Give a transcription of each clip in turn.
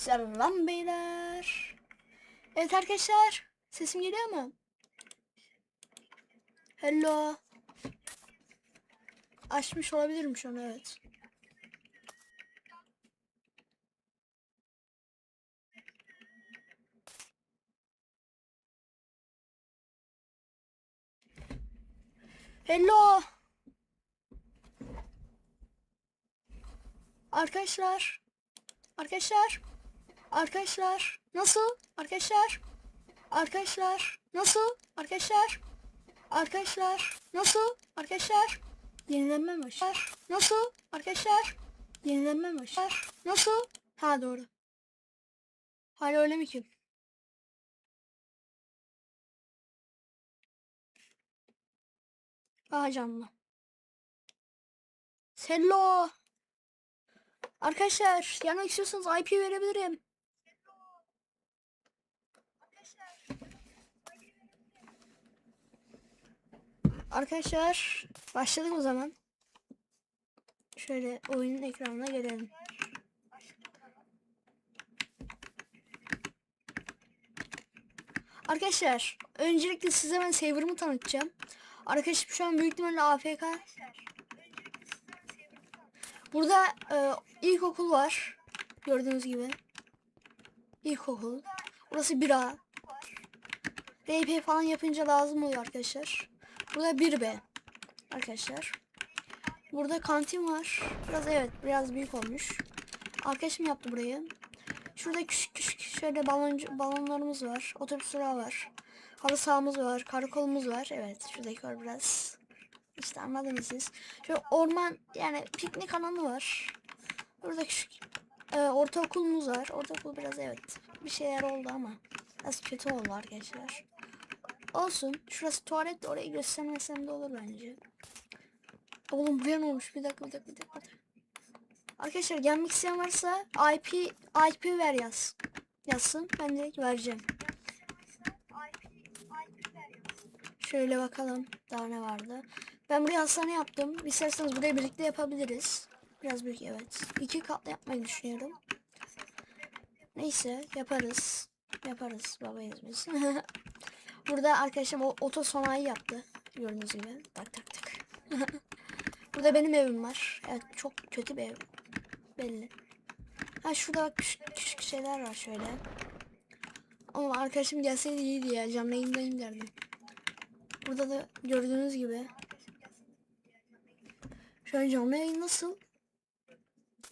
Selam beyler. Evet arkadaşlar. Sesim geliyor mu? Hello. Açmış olabilirim şu an evet. Hello. Arkadaşlar. Arkadaşlar. Arkadaşlar. Nasıl? Arkadaşlar. Arkadaşlar. Nasıl? Arkadaşlar. Arkadaşlar. Nasıl? Arkadaşlar. Yenilenme başlar. Nasıl? Arkadaşlar. Yenilenme başlar. Nasıl? Ha doğru. Hala öyle mi ki? Aha canlı. Hello. Arkadaşlar yanmak istiyorsanız IP verebilirim. Arkadaşlar başladık o zaman. Şöyle oyunun ekranına gelelim. Arkadaşlar öncelikle size ben server'ımı tanıtacağım. Arkadaşım şu an büyük ihtimalle AFK. Burada e, ilkokul var. Gördüğünüz gibi. İlkokul. Burası 1A. RP falan yapınca lazım oluyor arkadaşlar. Burada 1B. Arkadaşlar. Burada kantin var. Biraz evet biraz büyük olmuş. Arkadaşım yaptı burayı. Şurada küçük küçük şöyle baloncu, balonlarımız var. Otobüs durağı var. Halı sahamız var. Karakolumuz var. Evet şuradaki var biraz. İşte anladınız siz. Şöyle orman yani piknik alanı var. Burada küçük e, ortaokulumuz var. Ortaokul biraz evet bir şeyler oldu ama biraz kötü oldu arkadaşlar. Olsun. Şurası tuvalet de orayı göstermesem de olur bence. Oğlum buraya ne olmuş? Bir dakika bir dakika. bir dakika. Arkadaşlar gelmek isteyen varsa IP IP ver yaz. Yazsın. Ben direkt vereceğim. Şöyle bakalım daha ne vardı. Ben buraya hastane yaptım. İsterseniz buraya birlikte yapabiliriz. Biraz büyük evet. İki katlı yapmayı düşünüyorum. Neyse yaparız. Yaparız babayız biz. Burada arkadaşım o oto sanayi yaptı. Gördüğünüz gibi. Tak tak tak. Burada benim evim var. Evet çok kötü bir ev. Belli. Ha şurada küçük, küçük şeyler var şöyle. Ama arkadaşım gelseydi iyiydi ya. Canlı yayındayım derdim. Burada da gördüğünüz gibi. Şöyle canlı yayın nasıl?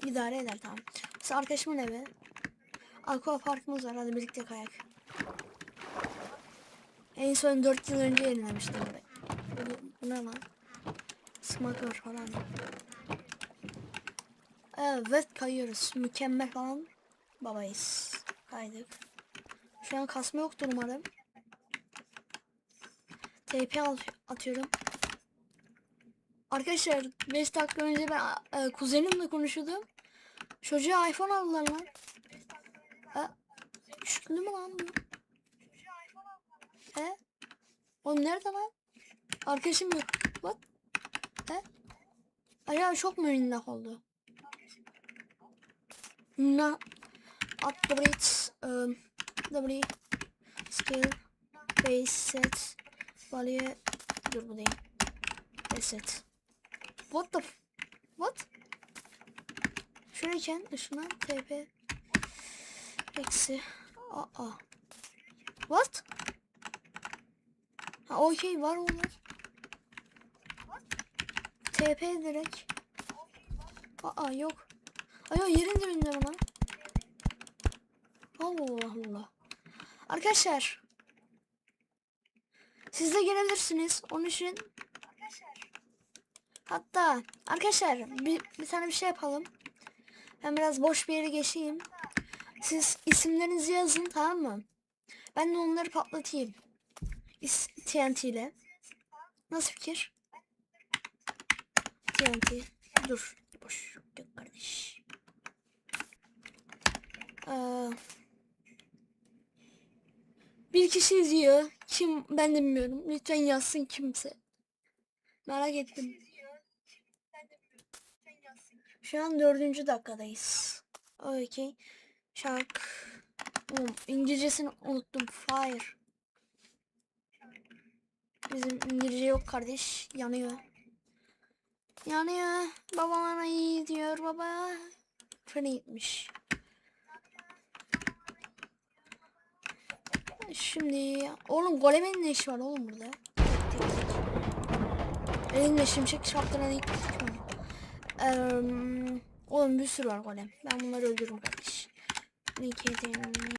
İdare eder tamam. Mesela arkadaşımın evi. Aqua parkımız var. Hadi birlikte kayak. En son 4 yıl önce yenilemiştim burayı. Bu, ne lan? Smuggler falan. Evet kayıyoruz. Mükemmel falan. Babayız. Kaydık. Şu an kasma yoktur umarım. TP atıyorum. Arkadaşlar 5 dakika önce ben e, kuzenimle konuşuyordum. Çocuğa iPhone aldılar lan. Şüklü mü lan bu? He? Oğlum nerede lan? Arkadaşım yok. What? He? Acaba çok mu minnak oldu? Na upgrade um, W skill base set value dur bu değil. Reset. What the What? Şurayken ışına TP eksi aa What? Ha okey var onlar. TP direkt. Aa yok. Ay o yerin dibinde lan. Allah Allah. Arkadaşlar. Siz de gelebilirsiniz. Onun için. Hatta arkadaşlar bir, bir tane bir şey yapalım. Ben biraz boş bir yere geçeyim. Siz isimlerinizi yazın tamam mı? Ben de onları patlatayım. TNT ile. Nasıl fikir? TNT. Dur. Boş. Yok kardeş. Ee, bir kişi izliyor. Kim ben de bilmiyorum. Lütfen yazsın kimse. Merak ettim. Şu an dördüncü dakikadayız. Okey. Şark. Oğlum İngilizcesini unuttum. Fire. Bizim İngilizce yok kardeş. Yanıyor. Yanıyor. Babama iyi diyor baba. Freni gitmiş. Şimdi oğlum golemin ne işi var oğlum burada? Elinde şimşek şapkına dik. Eee, oğlum bir sürü var golem. Ben bunları öldürürüm kardeş. Linkedin.